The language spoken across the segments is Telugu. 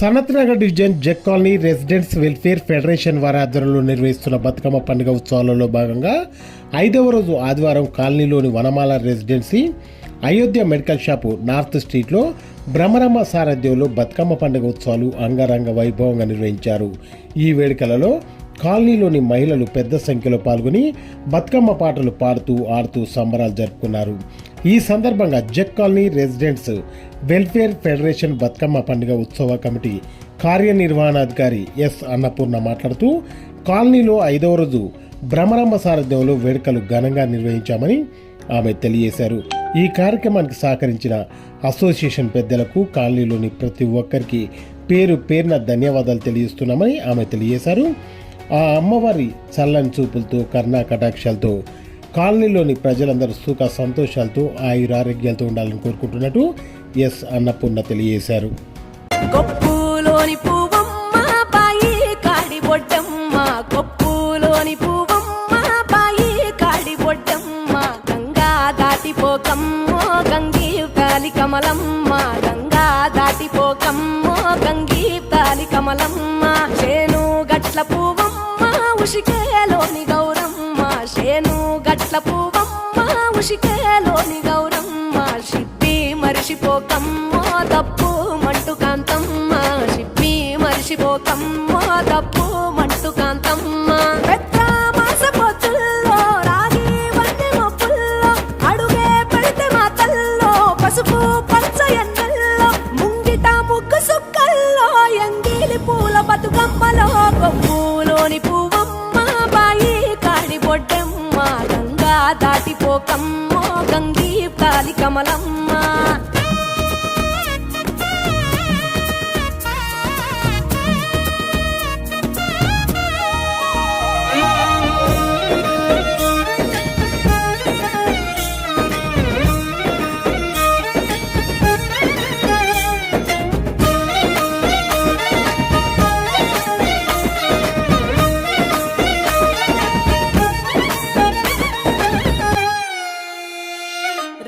Sanath Nagar division Jeck colony residents welfare federation వారి ఆధ్వర్యంలో నిర్వహిస్తున్న బతుకమ్మ పండుగ ఉత్సవాలలో భాగంగా ఐదవ రోజు ఆదివారం కాలనీలోని Vanamala residency Ayodhya medical shop north స్ట్రీట్లో భ్రమరమ్మ సారథ్యంలో బతుకమ్మ పండుగ ఉత్సవాలు అంగరంగ వైభవంగా నిర్వహించారు. ఈ వేడుకలలో కాలనీలోని మహిళలు పెద్ద సంఖ్యలో పాల్గొని బతుకమ్మ పాటలు పాడుతూ ఆడుతూ సంబరాలు జరుపుకున్నారు. ఈ సందర్భంగా check colony residents welfare federation Bathukamma పండుగ ఉత్సవ కమిటీ కార్యనిర్వహణాధికారి ఎస్ అన్నపూర్ణ మాట్లాడుతూ కాలనీలో ఐదవ రోజు భ్రమరమ్మ సారథ్యంలో వేడుకలు ఘనంగా నిర్వహించామని ఆమె తెలియజేశారు. ఈ కార్యక్రమానికి సహకరించిన అసోసియేషన్ పెద్దలకు కాలనీలోని ప్రతి ఒక్కరికి పేరు పేరున ధన్యవాదాలు తెలియజేస్తున్నామని ఆమె తెలియజేశారు. ఆ అమ్మవారి చల్లని చూపులతో కర్ణా కటాక్షాలతో కాలనీలోని ప్రజలందరూ సుఖ సంతోషాలతో ఆయురారోగ్యాలతో ఉండాలని కోరుకుంటున్నట్టు ఎస్ అన్నపూర్ణ తెలియజేశారు. గంగా తాలి కమలమ్మ గంగా దాటిపోకమ్మో గంగీ తాలి కమలమ్మ చేను గట్ల పువ్వమ్మ ఉషికేలోని గట్ల పువ్వమ్మ ఉషికేలోని గౌరమ్మ షిప్పి మరిషిపోకమ్మో తప్పు మంటు కాంతమ్మ షిప్పి మరిషిపోకమ్మో తప్పు కమ్మో గంగీ తాలి కమలమ్మ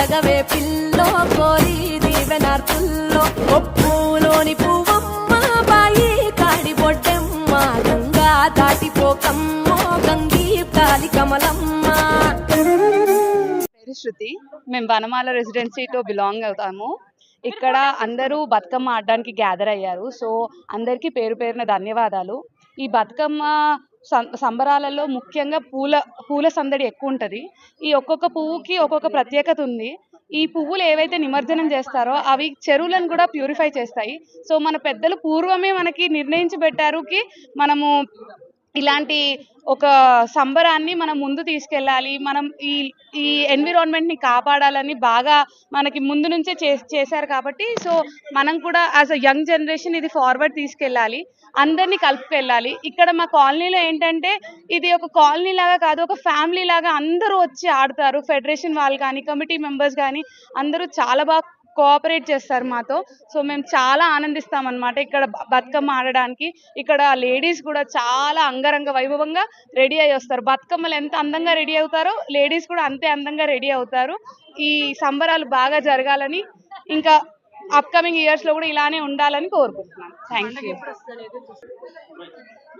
కడగవే పిల్లో కోరి దీవెనార్తుల్లో. ఒప్పులోని పువ్వమ్మ బాయి కాడి బొడ్డెమ్మ గంగా దాటిపోకమ్మో గంగీ కాలి కమలమ్మ. శృతి. మేము వనమాల రెసిడెన్సీతో బిలాంగ్ అవుతాము. ఇక్కడ అందరూ బతుకమ్మ ఆడడానికి గ్యాదర్ అయ్యారు. సో అందరికీ పేరు పేరున ధన్యవాదాలు. ఈ బతుకమ్మ సంబరాలలో ముఖ్యంగా పూల పూల సందడి ఎక్కువ ఉంటుంది ఈ ఒక్కొక్క పువ్వుకి ఒక్కొక్క ప్రత్యేకత ఉంది. ఈ పువ్వులు ఏవైతే నిమజ్జనం చేస్తారో అవి చెరువులను కూడా ప్యూరిఫై చేస్తాయి. సో మన పెద్దలు పూర్వమే మనకి నిర్ణయించి పెట్టారు కి మనము ఇలాంటి ఒక సంబరాన్ని మనం ముందు తీసుకెళ్ళాలి. మనం ఈ ఈ ఎన్విరాన్మెంట్ని కాపాడాలని బాగా మనకి ముందు నుంచే చే చేశారు కాబట్టి సో మనం కూడా యాజ్ అ యంగ్ జనరేషన్ ఇది ఫార్వర్డ్ తీసుకెళ్ళాలి. అందరినీ కలుపుకెళ్ళాలి ఇక్కడ మా కాలనీలో ఏంటంటే ఇది ఒక కాలనీ లాగా కాదు ఒక ఫ్యామిలీ లాగా అందరూ వచ్చి ఆడతారు. ఫెడరేషన్ వాళ్ళు కానీ కమిటీ మెంబర్స్ కానీ అందరూ చాలా బాగా కోఆపరేట్ చేస్తారు మాతో. సో మేము చాలా ఆనందిస్తాం అనమాట ఇక్కడ బతుకమ్మ ఆడడానికి. ఇక్కడ లేడీస్ కూడా చాలా అంగరంగ వైభవంగా రెడీ అయ్యి వస్తారు. బతుకమ్మలు ఎంత అందంగా రెడీ అవుతారో లేడీస్ కూడా అంతే అందంగా రెడీ అవుతారు. ఈ సంబరాలు బాగా జరగాలని ఇంకా అప్కమింగ్ ఇయర్స్లో కూడా ఇలానే ఉండాలని కోరుకుంటున్నాను. థ్యాంక్ యూ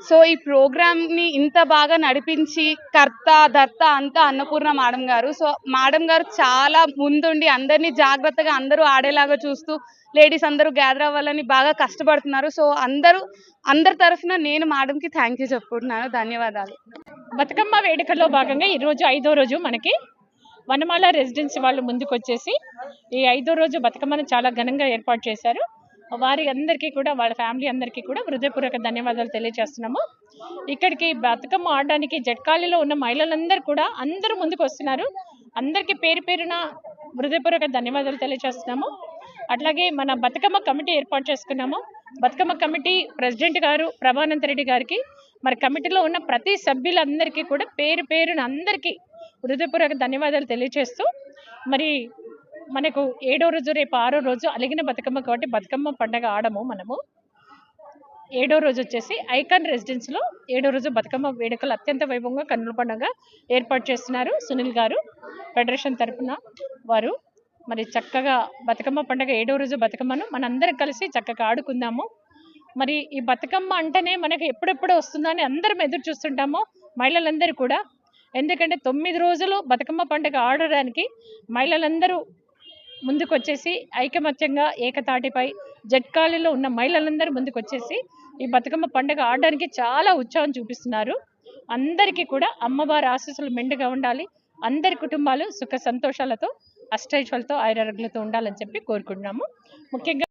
సో ఈ ప్రోగ్రామ్ని ఇంత బాగా నడిపించి కర్త దత్త అంతా అన్నపూర్ణ మేడం గారు. సో మేడం గారు చాలా ముందుండి అందరినీ జాగ్రత్తగా అందరూ ఆడేలాగా చూస్తూ లేడీస్ అందరూ గ్యాదర్ అవ్వాలని బాగా కష్టపడుతున్నారు. సో అందరూ అందరి తరఫున నేను మేడంకి థ్యాంక్ యూ చెప్పుకుంటున్నాను. ధన్యవాదాలు. బతుకమ్మ వేడుకల్లో భాగంగా ఈరోజు ఐదో రోజు మనకి వనమాల రెసిడెన్సీ వాళ్ళు ముందుకు వచ్చేసి ఈ ఐదో రోజు బతుకమ్మను చాలా ఘనంగా ఏర్పాటు చేశారు. వారి అందరికీ కూడా వాళ్ళ ఫ్యామిలీ అందరికీ కూడా హృదయపూర్వక ధన్యవాదాలు తెలియజేస్తున్నాము. ఇక్కడికి బతుకమ్మ ఆడడానికి జట్కాలిలో ఉన్న మహిళలందరూ కూడా అందరూ ముందుకు వస్తున్నారు అందరికీ పేరు పేరున హృదయపూర్వక ధన్యవాదాలు తెలియజేస్తున్నాము. అట్లాగే మన బతుకమ్మ కమిటీ ఏర్పాటు చేసుకున్నాము. బతుకమ్మ కమిటీ ప్రెసిడెంట్ గారు ప్రభానంద రెడ్డి గారికి మరి కమిటీలో ఉన్న ప్రతి సభ్యులందరికీ కూడా పేరు పేరున అందరికీ హృదయపూర్వక ధన్యవాదాలు తెలియజేస్తూ మరి మనకు ఏడో రోజు రేపు ఆరో రోజు అలిగిన బతుకమ్మ కాబట్టి బతుకమ్మ పండగ ఆడము మనము. ఏడో రోజు వచ్చేసి ఐకాన్ రెసిడెన్స్లో ఏడో రోజు బతుకమ్మ వేడుకలు అత్యంత వైభవంగా కన్నుల పండుగ ఏర్పాటు చేస్తున్నారు సునీల్ గారు ఫెడరేషన్ తరపున వారు. మరి చక్కగా బతుకమ్మ పండుగ ఏడో రోజు బతుకమ్మను మనందరం కలిసి చక్కగా ఆడుకుందాము. మరి ఈ బతుకమ్మ అంటేనే మనకి ఎప్పుడెప్పుడు వస్తుందని అందరం ఎదురు చూస్తుంటాము. మహిళలందరూ కూడా ఎందుకంటే తొమ్మిది రోజులు బతుకమ్మ పండుగ ఆడడానికి మహిళలందరూ ముందుకొచ్చేసి ఐకమత్యంగా ఏకతాటిపై జట్కాలిలో ఉన్న మహిళలందరూ ముందుకొచ్చేసి ఈ బతుకమ్మ పండుగ ఆడడానికి చాలా ఉత్సాహం చూపిస్తున్నారు. అందరికీ కూడా అమ్మవారి ఆశీస్సులు మెండుగా ఉండాలి. అందరి కుటుంబాలు సుఖ సంతోషాలతో అష్టైశ్వలతో ఆయురారోగ్యాలతో ఉండాలని చెప్పి కోరుకుంటున్నాము. ముఖ్యంగా